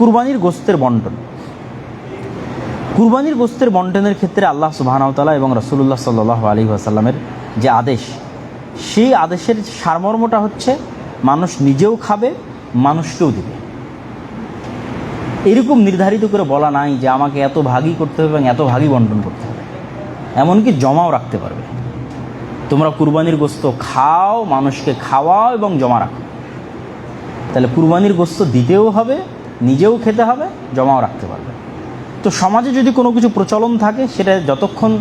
কুরবানির গোস্তের বন্টন। কুরবানির গোস্তের বন্টনের ক্ষেত্রে আল্লাহ সুবাহানাউতালা এবং রসুল্লাহ সাল্লাহ আলী আসাল্লামের যে আদেশ, সেই আদেশের সারমর্মটা হচ্ছে মানুষ নিজেও খাবে, মানুষকেও দিবে। এরকম নির্ধারিত করে বলা নাই যে আমাকে এত ভাগই করতে হবে এবং এত ভাগই বন্টন করতে হবে। এমনকি জমাও রাখতে পারবে। তোমরা কুরবানির গোস্ত খাও, মানুষকে খাওয়াও এবং জমা রাখো। তাহলে কুরবানির গোস্ত দিতেও হবে নিজেও খেতে হবে, জমাও রাখতে পারবে। তো সমাজে যদি কোনো কিছু প্রচলন থাকে, সেটা যতক্ষণ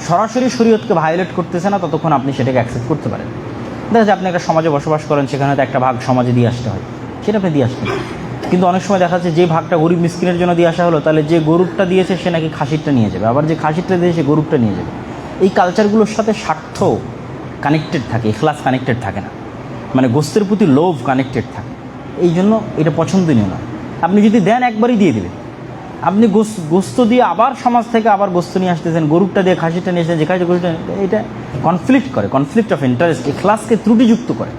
সরাসরি শরীয়তকে ভায়োলেট করতেছে না, ততক্ষণ আপনি সেটাকে অ্যাকসেপ্ট করতে পারেন। দেখা যায় আপনি একটা সমাজে বসবাস করেন, সেখানে তো একটা ভাগ সমাজে দিয়ে আসতে হয়। সেটা আপনি দিয়ে আসতে পারেন। কিন্তু অনেক সময় দেখা যাচ্ছে, যে ভাগটা গরিব মিসকিনের জন্য দিয়ে আসা হলো, তাহলে যে গরুরটা দিয়েছে, সে নাকি খাসিরটা নিয়ে যাবে। আবার যে খাসিরটা দিয়েছে গরুরটা নিয়ে যাবে। এই কালচারগুলোর সাথে স্বার্থ কানেক্টেড থাকে ইখলাস কানেক্টেড থাকে না। মানে গোস্তের প্রতি লোভ কানেক্টেড থাকে। এই জন্য এটা পছন্দনীয় না। আপনি যদি দেন, একবারই দিয়ে দেবেন। আপনি গোস- গোস্ত দিয়ে আবার সমাজ থেকে আবার গোস্ত নিয়ে আসতেছেন গরুটা দিয়ে খাসিটা নিয়ে এসেছেন যে খাসি গরুটা এটা কনফ্লিক্ট করে কনফ্লিক্ট অফ ইন্টারেস্ট এই ক্লাসকে ত্রুটিযুক্ত করে।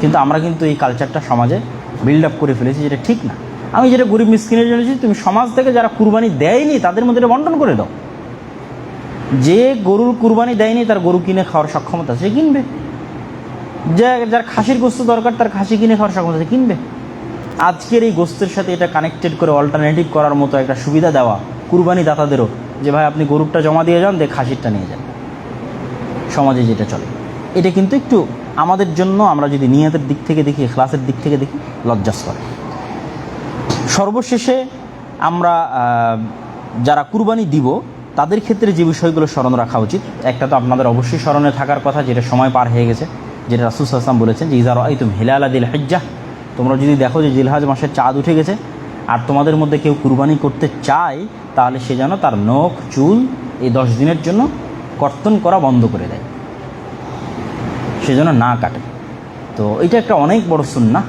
কিন্তু আমরা কিন্তু এই কালচারটা সমাজে বিল্ড আপ করে ফেলেছি যেটা ঠিক না। আমি যেটা গরিব মিসকিনের জন্য তুমি সমাজ থেকে যারা কুরবানি দেয়নি, তাদের মধ্যে এটা বন্টন করে দাও। যে গরুর কুরবানি দেয়নি, তার গরু কিনে খাওয়ার সক্ষমতা সে কিনবে। যে যার খাসির গোস্ত দরকার, তার খাসি কিনে খাওয়ার সক্ষমতা কিনবে? আজকের এই গোস্তের সাথে এটা কানেক্টেড করে অল্টারনেটিভ করার মতো একটা সুবিধা দেওয়া কুরবানি দাতাদেরও যে ভাই, আপনি গরুরটা জমা দিয়ে যান, দিয়ে খাসিরটা নিয়ে যান। সমাজে যেটা চলে। এটা কিন্তু একটু আমাদের জন্য, আমরা যদি নিয়তের দিক থেকে দেখি ক্লাসের দিক থেকে দেখি, লজ্জাস্কর। সর্বশেষে আমরা যারা কুরবানি দিব, তাদের ক্ষেত্রে যে বিষয়গুলো স্মরণ রাখা উচিত, একটা তো আপনাদের অবশ্যই স্মরণে থাকার কথা, যেটা সময় পার হয়ে গেছে। যেটা রাসুল আসলাম বলেছেন যে ইজার আই তুমি হিলাল আদিল হজ্জা তোমরা যদি দেখো যে জিলহাজ মাসের চাঁদ উঠে গেছে, আর তোমাদের মধ্যে কেউ কুরবানি করতে চায়, তাহলে সে যেন তার নখ, চুল এই দশ দিনের জন্য কর্তন করা বন্ধ করে দেয়। সে যেন না কাটে। তো এটা একটা অনেক বড় সুন্না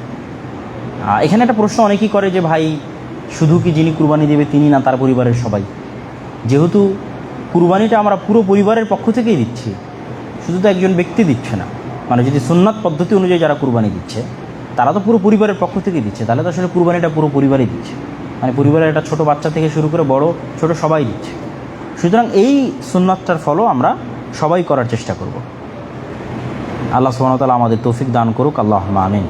এখানে একটা প্রশ্ন অনেকেই করে যে, ভাই, শুধু কি যিনি কুরবানি দেবে তিনি না তার পরিবারের সবাই? যেহেতু কুরবানিটা আমরা পুরো পরিবারের পক্ষ থেকেই দিচ্ছি, শুধু তো একজন ব্যক্তি দিচ্ছে না। মানে যদি সুন্নাত পদ্ধতি অনুযায়ী যারা কুরবানি দিচ্ছে, তারা তো পুরো পরিবারের পক্ষ থেকেই দিচ্ছে। তাহলে তো আসলে কুরবানিটা পুরো পরিবারই দিচ্ছে। মানে পরিবারের একটা ছোট বাচ্চা থেকে শুরু করে বড়, ছোট সবাই দিচ্ছে। সুতরাং এই সুন্নাতটার ফলো আমরা সবাই করার চেষ্টা করব। আল্লাহ সুবহানাহু আমাদের তৌফিক দান করুক। আল্লাহ আমিন।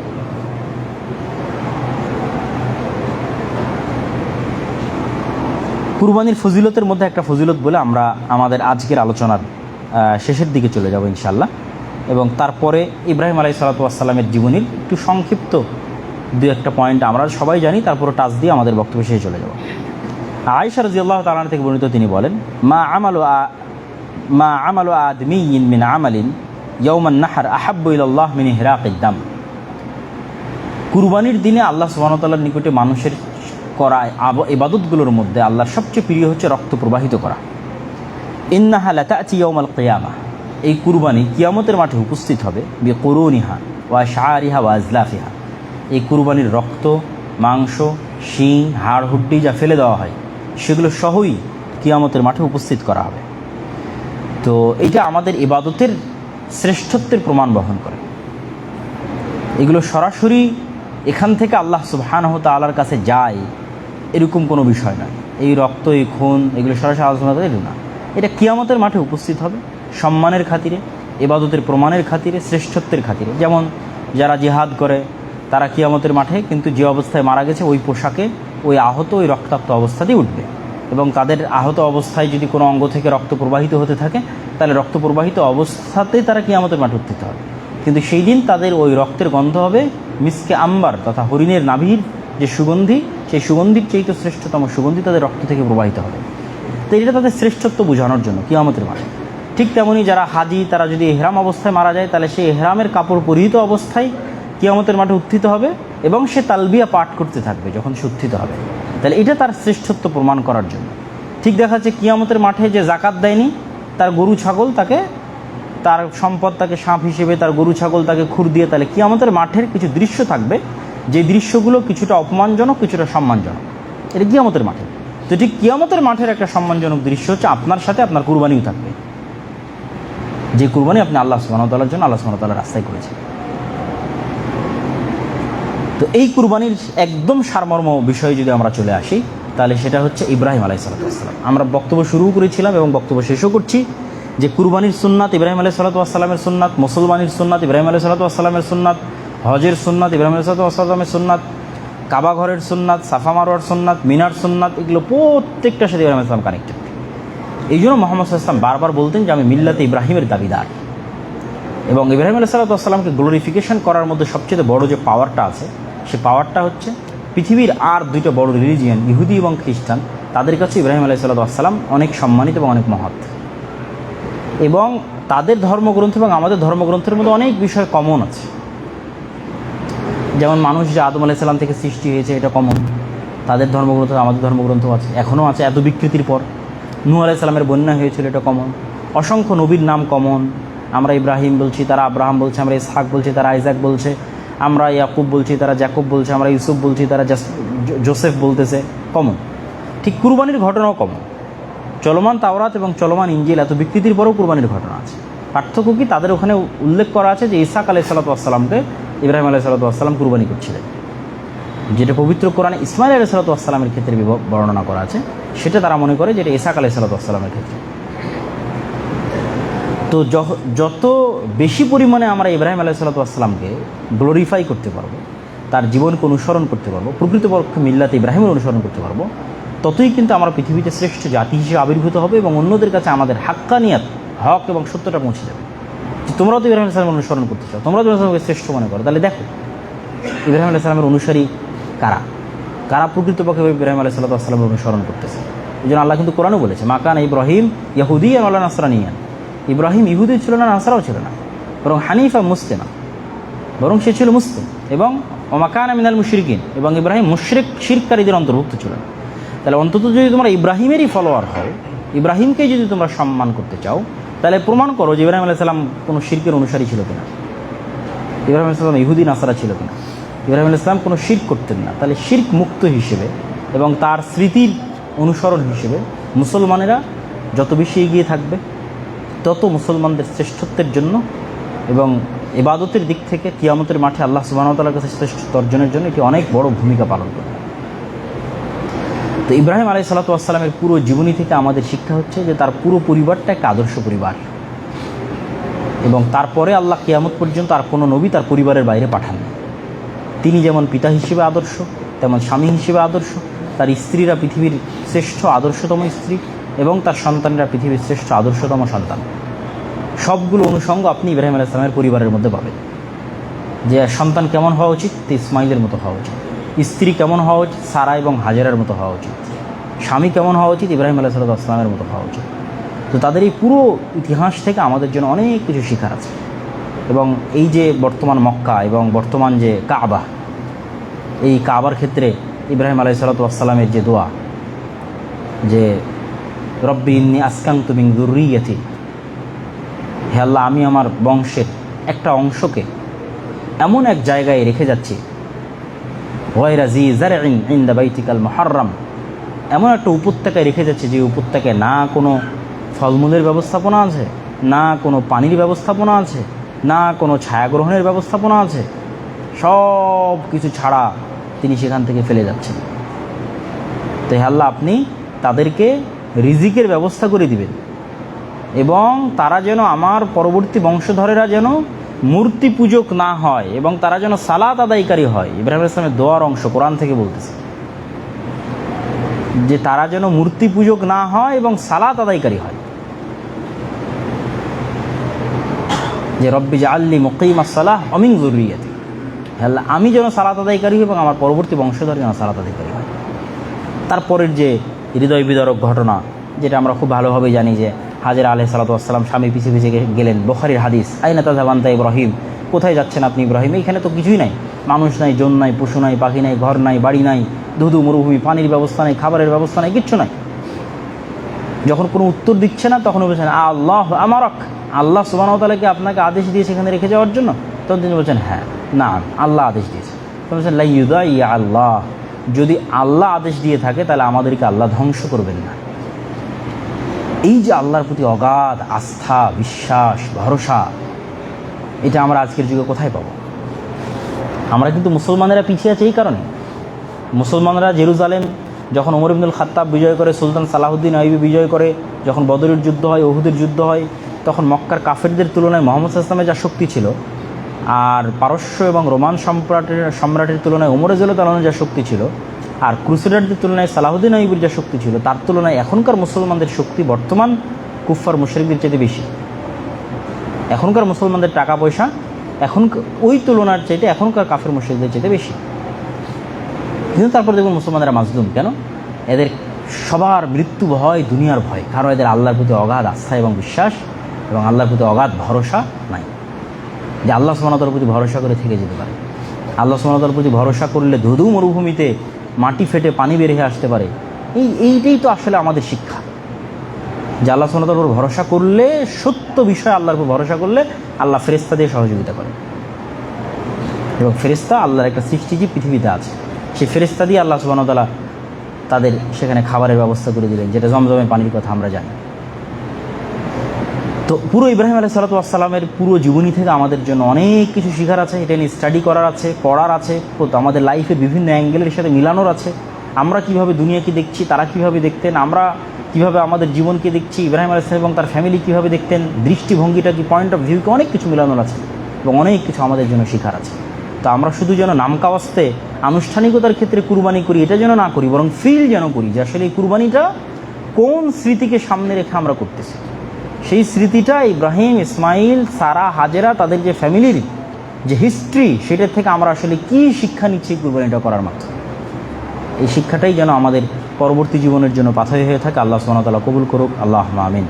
কুরবানির ফজিলতের মধ্যে একটা ফজিলত বলে আমরা আমাদের আজকের আলোচনার শেষের দিকে চলে যাব ইনশাল্লাহ এবং তারপরে ইব্রাহিম আলাই সালাতামের জীবনীর একটু সংক্ষিপ্ত দু একটা পয়েন্ট আমরা সবাই জানি, তারপরে টাচ দিয়ে আমাদের বক্তব্য শেষে চলে যাব। আয়েশা রাজিয়াল্লাহ তালান থেকে বর্ণিত তিনি বলেন, মা আমালু মা আমালু আদমিয়িন মিন আমালিন ইয়ৌমান নাহার আহাব্বু ইলাল্লাহ মিন হিরাকিদ দাম। কুরবানির দিনে আল্লাহ সুবাহতাল্লার নিকটে মানুষের করা ইবাদতগুলোর মধ্যে আল্লাহর সবচেয়ে প্রিয় হচ্ছে রক্ত প্রবাহিত করা। ইন্নাহা লাতাচি ইয়ৌমাল কিয়ামা। এই কুরবানি কিয়ামতের মাঠে উপস্থিত হবে বি করুনিহা ওয়া শাহরিহা ওয়া আজলাফিহা। এই কুরবানির রক্ত, মাংস, শিং, হাড়, হুড্ডি যা ফেলে দেওয়া হয়, সেগুলো সহই কিয়ামতের মাঠে উপস্থিত করা হবে। তো এটা আমাদের ইবাদতের শ্রেষ্ঠত্বের প্রমাণ বহন করে। এগুলো সরাসরি এখান থেকে আল্লাহ সুবহানাহু তাআলার কাছে যায়, এরকম কোনো বিষয় নয়। এই রক্ত, এই খুন, এগুলো সরাসরি আলোচনা করে না। এটা কিয়ামতের মাঠে উপস্থিত হবে। সম্মানের খাতিরে এবাদতের প্রমাণের খাতিরে, শ্রেষ্ঠত্বের খাতিরে। যেমন যারা জিহাদ করে, তারা কিয়ামতের মাঠে কিন্তু যে অবস্থায় মারা গেছে, ওই পোশাকে ওই আহত, ওই রক্তাক্ত অবস্থাতেই উঠবে। এবং তাদের আহত অবস্থায় যদি কোনো অঙ্গ থেকে রক্ত প্রবাহিত হতে থাকে, তাহলে রক্ত প্রবাহিত অবস্থাতেই তারা কিয়ামতের মাঠে উঠতে হবে। কিন্তু সেই দিন তাদের ওই রক্তের গন্ধ হবে মিসকে আম্বার তথা হরিণের নাভির যে সুগন্ধি, সেই সুগন্ধির চেয়ে শ্রেষ্ঠতম সুগন্ধি তাদের রক্ত থেকে প্রবাহিত হবে। তো এটা তাদের শ্রেষ্ঠত্ব বোঝানোর জন্য কিয়ামতের মাঠে। ঠিক তেমনি যারা হাজি, তারা যদি এহরাম অবস্থায় মারা যায়, তাহলে সেই এহরামের কাপড় পরিহিত অবস্থায় কিয়ামতের মাঠে উত্থিত হবে এবং সে তালবিয়া পাঠ করতে থাকবে যখন সে উত্থিত হবে। তাহলে এটা তার শ্রেষ্ঠত্ব প্রমাণ করার জন্য। ঠিক দেখা যাচ্ছে কিয়ামতের মাঠে যে জাকাত দেয়নি, তার গরু ছাগল তাকে, তার সম্পদ তাকে সাপ হিসেবে, তার গরু ছাগল তাকে খুর দিয়ে, তাহলে কিয়ামতের মাঠের কিছু দৃশ্য থাকবে, যে দৃশ্যগুলো কিছুটা অপমানজনক, কিছুটা সম্মানজনক। এটা কিয়ামতের মাঠে। তো ঠিক কিয়ামতের মাঠের একটা সম্মানজনক দৃশ্য হচ্ছে আপনার সাথে আপনার কুরবানিও থাকবে। যে কুরবানি আপনি আল্লাহ সুবাহতালার জন্য আল্লাহ সুবাহতাল্লাহ রাস্তায় করেছেন। তো এই কুরবানির একদম সারমর্ম বিষয়ে যদি আমরা চলে আসি, তাহলে সেটা হচ্ছে ইব্রাহিম আলাই সালাতাম আমরা বক্তব্য শুরু করেছিলাম এবং বক্তব্য শেষও করছি যে কুরবানির সুন্নাত ইব্রাহিম আলাই সালাতামের সুন্নাত, মুসলমানের সুন্নাত ইব্রাহিম আলাই সালাতামের সুন্নাত, হজের সুন্নাত ইব্রাহিম আলাই সালাতামের সুন্নাত, কাবা ঘরের সুন্নাত, সাফা মারোয়ার সুন্নাত, মিনার সুন্নাত, এগুলো প্রত্যেকটার সাথে ইব্রাহিম ইসলাম কানেক্টেড এই জন্য মোহাম্মদ সাল্লাম বারবার বলতেন যে আমি মিল্লাতে ইব্রাহিমের দাবিদার। এবং ইব্রাহিম আলাহ সাল্লাতামকে গ্লোরিফিকেশন করার মধ্যে সবচেয়ে বড় যে পাওয়ারটা আছে, সে পাওয়ারটা হচ্ছে পৃথিবীর আর দুইটা বড় রিলিজিয়ান ইহুদি এবং খ্রিস্টান, তাদের কাছে ইব্রাহিম আলাহ সাল্লাতাম অনেক সম্মানিত এবং অনেক মহৎ। এবং তাদের ধর্মগ্রন্থ এবং আমাদের ধর্মগ্রন্থের মধ্যে অনেক বিষয় কমন আছে। যেমন মানুষ যে আদম আলাইসাল্লাম থেকে সৃষ্টি হয়েছে, এটা কমন তাদের ধর্মগ্রন্থ, আমাদের ধর্মগ্রন্থ আছে, এখনও আছে, এত বিকৃতির পর। নূ আলাইসাল্লামের বন্যা হয়েছিল, এটা কমন অসংখ্য নবীর নাম কমন আমরা ইব্রাহিম বলছি, তারা আব্রাহাম বলছে, আমরা ইসহাক বলছি, তারা আইজাক বলছে, আমরা ইয়াকুব বলছি, তারা জ্যাকুব বলছে, আমরা ইউসুফ বলছি, তারা জোসেফ বলতেছে কমন ঠিক কুরবানির ঘটনাও কমন চলমান তাওরাত এবং চলমান ইঞ্জিল, এত বিকৃতির পরেও কুরবানির ঘটনা আছে। পার্থক্য কি? তাদের ওখানে উল্লেখ করা আছে যে ইসাক আলাই সালাতামকে ইব্রাহিম আলাই সালাতাম কুরবানি করছিলেন। যেটা পবিত্র কোরআনে ইসমাইল আলাই সালাতামের ক্ষেত্রে বর্ণনা করা আছে, সেটা তারা মনে করে যেটা ইসাক আলাই সালাতামের ক্ষেত্রে। তো যত বেশি পরিমাণে আমরা ইব্রাহিম আলাই সালাতামকে গ্লোরিফাই করতে পারব, তার জীবনকে অনুসরণ করতে পারব, প্রকৃতপক্ষে মিল্লাতে ইব্রাহিমের অনুসরণ করতে পারব, ততই কিন্তু আমরা পৃথিবীতে শ্রেষ্ঠ জাতি হিসেবে আবির্ভূত হবে এবং অন্যদের কাছে আমাদের হাক্কানিয়াত, হক এবং সত্যটা পৌঁছে যাবে। তোমরাও তো ইব্রাহিম আলাইসালামের অনুসরণ করতে চাও তোমরা তো ইব্রাহিমকে শ্রেষ্ঠ মনে করো। তাহলে দেখো, ইব্রাহিম আলাইসালামের অনুসারী কারা? কারা প্রকৃতপক্ষে ইব্রাহিম আলাই সাল্লামের অনুসরণ করতেছে? এই জন্য আল্লাহ কিন্তু কোরআনও বলেছে মাকান ইব্রাহিম ইয়াহুদি আর আল্লাহ নাসরানিয়ান। ইব্রাহিম ইহুদি ছিল না, নাসারাও ছিল না, বরং হানিফা মুসলিমা, বরং সে ছিল মুসলিম, এবং ওমাকান আমিনাল মুশরিকিন, এবং ইব্রাহিম মুশরিক শিরকারীদের অন্তর্ভুক্ত ছিল না। তাহলে অন্তত যদি তোমরা ইব্রাহিমেরই ফলোয়ার হও, ইব্রাহিমকে যদি তোমরা সম্মান করতে চাও, তাহলে প্রমাণ করো যে ইব্রাহিম আলাইসাল্লাম কোনো শিরকের অনুসারী ছিল কিনা। ইব্রাহিম আলাইসাল্লাম ইহুদি, নাসারা ছিল কিনা। ইব্রাহিম ইসলাম কোনো শির্ক করতেন না। তাহলে শির্ক মুক্ত হিসেবে এবং তার স্মৃতির অনুসরণ হিসেবে মুসলমানেরা যত বেশি এগিয়ে থাকবে, তত মুসলমানদের শ্রেষ্ঠত্বের জন্য এবং এবাদতের দিক থেকে কিয়ামতের মাঠে আল্লাহ সুবাহতালার কাছে শ্রেষ্ঠত্ব অর্জনের জন্য এটি অনেক বড় ভূমিকা পালন করবে। তো ইব্রাহিম আলাই সাল্লাতামের পুরো জীবনী থেকে আমাদের শিক্ষা হচ্ছে যে তার পুরো পরিবারটা একটা আদর্শ পরিবার এবং তারপরে আল্লাহ কিয়ামত পর্যন্ত আর কোনো নবী তার পরিবারের বাইরে পাঠান তিনি যেমন পিতা হিসেবে আদর্শ, তেমন স্বামী হিসেবে আদর্শ, তার স্ত্রীরা পৃথিবীর শ্রেষ্ঠ আদর্শতম স্ত্রী এবং তার সন্তানরা পৃথিবীর শ্রেষ্ঠ আদর্শতম সন্তান। সবগুলো অনুষঙ্গ আপনি ইব্রাহিম আলাহ ইসলামের পরিবারের মধ্যে পাবেন। যে সন্তান কেমন হওয়া উচিত? তে ইসমাইলের মতো হওয়া উচিত। স্ত্রী কেমন হওয়া উচিত? সারা এবং হাজারার মতো হওয়া উচিত। স্বামী কেমন হওয়া উচিত? ইব্রাহিম আলাহ সাল্লাহ আসলামের মতো হওয়া উচিত। তো তাদের এই পুরো ইতিহাস থেকে আমাদের জন্য অনেক কিছু শেখার আছে। এবং এই যে বর্তমান মক্কা এবং বর্তমান যে কাবা, এই কাবার ক্ষেত্রে ইব্রাহিম আলাই সালাতামের যে দোয়া, যে রব্বি ইন্নি আসকাং তুমি দুর্রিয়াতি, হে আল্লাহ আমি আমার বংশের একটা অংশকে এমন এক জায়গায় রেখে যাচ্ছি, ওয়াইরা জি জারিন ইন্দা বাইতিকাল মহারম এমন একটা উপত্যকায় রেখে যাচ্ছে যে উপত্যকায় না কোনো ফলমূলের ব্যবস্থাপনা আছে, না কোনো পানির ব্যবস্থাপনা আছে না কোনো ছায়াগ্রহণের ব্যবস্থাপনা আছে? সব কিছু ছাড়া তিনি সেখান থেকে ফেলে যাচ্ছেন। তো হে আল্লাহ, আপনি তাদেরকে রিজিকের ব্যবস্থা করে দিবেন। এবং তারা যেন আমার পরবর্তী বংশধরেরা যেন মূর্তি পূজক না হয় এবং তারা যেন সালাত আদায়কারী হয়। ইব্রাহিম ইসলামের দোয়ার অংশ কোরআন থেকে বলতেছে। যে তারা যেন মূর্তি পূজক না হয় এবং সালাত আদায়কারী হয়। যে রব্বি যে আল্লি মকিম সালাহ অমিং জরুরিয়াতি আল্লাহ আমি যেন সালাত আদায়কারী হই এবং আমার পরবর্তী বংশধর যেন সালাত আদায়কারী হয়। তারপরের যে হৃদয় বিদারক ঘটনা, যেটা আমরা খুব ভালোভাবে জানি যে হাজির আলহ সালাতাম স্বামী পিছিয়ে পিছিয়ে গেলেন। বখারির হাদিস, আইনা তাজাবান্তা ইব্রাহিম, কোথায় যাচ্ছেন আপনি ইব্রাহিম? এইখানে তো কিছুই নাই। মানুষ নাই, জন নাই, পশু নাই, পাখি নাই, ঘর নাই, বাড়ি নাই, ধুধু, মরুভূমি, পানির ব্যবস্থা নাই, খাবারের ব্যবস্থা নাই, কিচ্ছু নাই। যখন কোনো উত্তর দিচ্ছে না, তখন বলছেন আল্লাহ আমারক। আল্লাহ সুবাহতালাকে আপনাকে আদেশ দিয়ে সেখানে রেখে যাওয়ার জন্য? তখন তিনি বলছেন হ্যাঁ না আল্লাহ আদেশ দিয়েছে। তখন বলছেন লাইদা ইয়া আল্লাহ। যদি আল্লাহ আদেশ দিয়ে থাকে, তাহলে আমাদেরকে আল্লাহ ধ্বংস করবেন না। এই যে আল্লাহর প্রতি অগাধ আস্থা, বিশ্বাস, ভরসা, এটা আমরা আজকের যুগে কোথায় পাবো? আমরা কিন্তু মুসলমানেরা পিছিয়ে আছে এই কারণে। মুসলমানরা জেরুজালেম যখন ওমর ইবনুল খাত্তাব বিজয় করে, সুলতান সালাহুদ্দিন আইবি বিজয় করে, যখন বদরের যুদ্ধ হয়, ওহুদের যুদ্ধ হয় তখন মক্কার কাফেরদের তুলনায় মোহাম্মদ ইসলামের যা শক্তি ছিল, আর পারস্য এবং রোমান সম্রাটের সম্রাটের তুলনায় ওমর তালানোর যা শক্তি ছিল, আর ক্রুসেডারদের তুলনায় সালাহুদ্দিন আইবির যা শক্তি ছিল, তার তুলনায় এখনকার মুসলমানদের শক্তি বর্তমান কুফফার মুশরিকদের চাইতে বেশি। এখনকার মুসলমানদের টাকা পয়সা এখন ওই তুলনার চাইতে এখনকার কাফের মুশরিকদের চাইতে বেশি। কিন্তু তারপর দেখুন মুসলমানরা মাজলুম, কেন? এদের সবার মৃত্যু ভয়, দুনিয়ার ভয়, কারণ এদের আল্লাহর প্রতি অগাধ আস্থা এবং বিশ্বাস। এবং আল্লাহর প্রতি অগাধ ভরসা নাই। যে আল্লাহ সুমনতার প্রতি ভরসা করে থেকে যেতে পারে। আল্লাহ সুমনতার প্রতি ভরসা করলে ধুধু মরুভূমিতে মাটি ফেটে পানি বেরিয়ে আসতে পারে। এই, এইটাই তো আসলে আমাদের শিক্ষা। যে আল্লাহ সুমনতার উপর ভরসা করলে, সত্য বিষয় আল্লাহর উপর ভরসা করলে আল্লাহ ফেরেস্তা দিয়ে সহযোগিতা করে। এবং ফেরেস্তা আল্লাহর একটা সৃষ্টিজীব পৃথিবীতে আছে, সেই ফেরেস্তা দিয়ে আল্লাহ সুবাহতালা তাদের সেখানে খাবারের ব্যবস্থা করে দিলেন, যেটা জমজমের পানির কথা আমরা জানি। তো পুরো ইব্রাহিম আলাই সালাতামের পুরো জীবনী থেকে আমাদের জন্য অনেক কিছু শেখার আছে। এটা নিয়ে স্টাডি করার আছে, পড়ার আছে আমাদের লাইফে বিভিন্ন অ্যাঙ্গেলের সাথে মিলানোর আছে। আমরা কীভাবে দুনিয়াকে দেখছি, তারা কীভাবে দেখতেন, আমরা কীভাবে আমাদের জীবনকে দেখছি, ইব্রাহিম আলাইসলাম এবং তার ফ্যামিলি কীভাবে দেখতেন, দৃষ্টিভঙ্গিটা কি পয়েন্ট অফ ভিউকে অনেক কিছু মিলানোর আছে এবং অনেক কিছু আমাদের জন্য শেখার আছে। তো আমরা শুধু যেন নামকাওয়াস্তে আনুষ্ঠানিকতার ক্ষেত্রে কুরবানি করি, এটা যেন না করি, বরং ফিল যেন করি যে আসলে এই কুরবানিটা কোন স্মৃতিকে সামনে রেখে আমরা করতেছি। সেই স্মৃতিটা ইব্রাহিম, ইসমাইল, সারা, হাজেরা, তাদের যে ফ্যামিলির যে হিস্ট্রি সেটার থেকে আমরা আসলে কি শিক্ষা নিচ্ছি কুরবানিটা করার মাধ্যমে এই শিক্ষাটাই যেন আমাদের পরবর্তী জীবনের জন্য পাথর হয়ে থাকে। আল্লাহ সোনাতাল্লাহ কবুল করুক। আল্লাহ আমিন।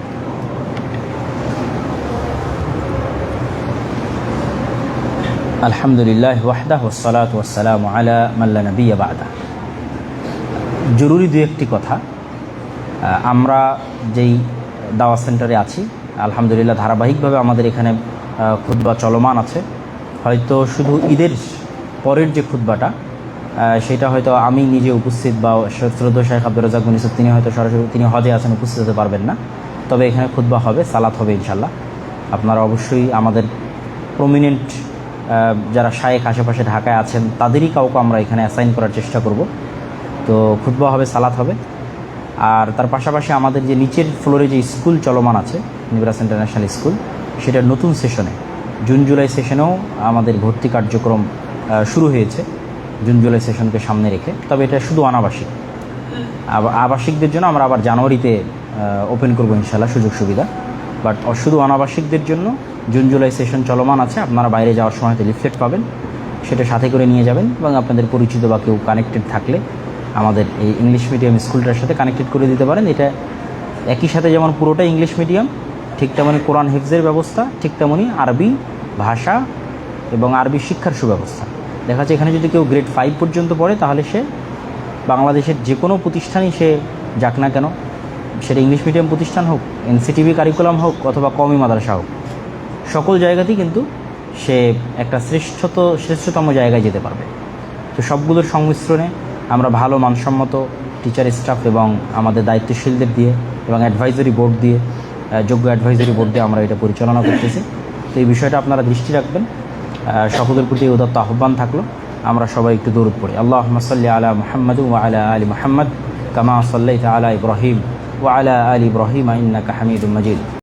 আলহামদুলিল্লাহ ওয়াহদাহ ওসালাত ওয়াসালাম আলা মাল্লা নবী বাদা। জরুরি দু একটি কথা। আমরা যেই দাওয়া সেন্টারে আছি। আলহামদুলিল্লাহ ধারাবাহিকভাবে আমাদের এখানে খুদ্া চলমান আছে। হয়তো শুধু ঈদের পরের যে খুদ্বাটা সেটা হয়তো আমি নিজে উপস্থিত বা শ্রদ্ধা শেখ আব্দুর রাজাক মুনিসুদ তিনি হয়তো সরাসরি তিনি হজে আছেন, উপস্থিত হতে পারবেন না। তবে এখানে খুদ্া হবে, সালাত হবে ইনশাল্লাহ আপনারা অবশ্যই আমাদের প্রমিনেন্ট যারা শায়েক আশেপাশে ঢাকায় আছেন, তাদেরই কাউকে আমরা এখানে অ্যাসাইন করার চেষ্টা করব। তো খুতবা হবে, সালাত হবে। আর তার পাশাপাশি আমাদের যে নিচের ফ্লোরে যে স্কুল চলমান আছে নিবরাস ইন্টারন্যাশনাল স্কুল সেটা নতুন সেশনে জুন জুলাই সেশনেও আমাদের ভর্তি কার্যক্রম শুরু হয়েছে, জুন জুলাই সেশনকে সামনে রেখে। তবে এটা শুধু অনাবাসিক। আবাসিকদের জন্য আমরা আবার জানুয়ারিতে ওপেন করব ইনশাল্লাহ সুযোগ সুবিধা। বাট শুধু অনাবাসিকদের জন্য জুন জুলাই সেশন চলমান আছে, আপনারা বাইরে যাওয়ার সময় লিফলেট পাবেন, সেটা সাথে করে নিয়ে যাবেন এবং আপনাদের পরিচিত বা কেউ কানেক্টেড থাকলে আমাদের এই ইংলিশ মিডিয়াম স্কুলটার সাথে কানেক্টেড করে দিতে পারেন। এটা একই সাথে যেমন পুরোটা ইংলিশ মিডিয়াম ঠিক তেমনই কোরআন হিফজের ব্যবস্থা, ঠিক তেমনই আরবি ভাষা এবং আরবি শিক্ষার সুব্যবস্থা। দেখা যাচ্ছে এখানে যদি কেউ গ্রেড ফাইভ পর্যন্ত পড়ে, তাহলে সে বাংলাদেশের যে কোনো প্রতিষ্ঠানই সে যাক না কেন, সেটা ইংলিশ মিডিয়াম প্রতিষ্ঠান হোক এনসিটিভি কারিকুলাম হোক অথবা কমি মাদ্রাসা হোক, সকল জায়গাতেই কিন্তু সে একটা শ্রেষ্ঠত, শ্রেষ্ঠতম জায়গায় যেতে পারবে। তো সবগুলোর সংমিশ্রণে আমরা ভালো মানসম্মত টিচার স্টাফ এবং আমাদের দায়িত্বশীলদের দিয়ে এবং অ্যাডভাইজারি বোর্ড দিয়ে যোগ্য অ্যাডভাইজারি বোর্ড দিয়ে আমরা এটা পরিচালনা করতেছি। তো এই বিষয়টা আপনারা দৃষ্টি রাখবেন। সকলের প্রতি উদত্ত আহ্বান থাকল। আমরা সবাই একটু দৌড় পড়ি। আল্লাহ সাল্লি আলা মোহাম্মদ ও আলা আলী মোহাম্মদ কামা সাল্লাই আলা ইব্রাহিম ও আলা আলী ইব্রাহিম ইন্নাকা হামিদুল মজিদ।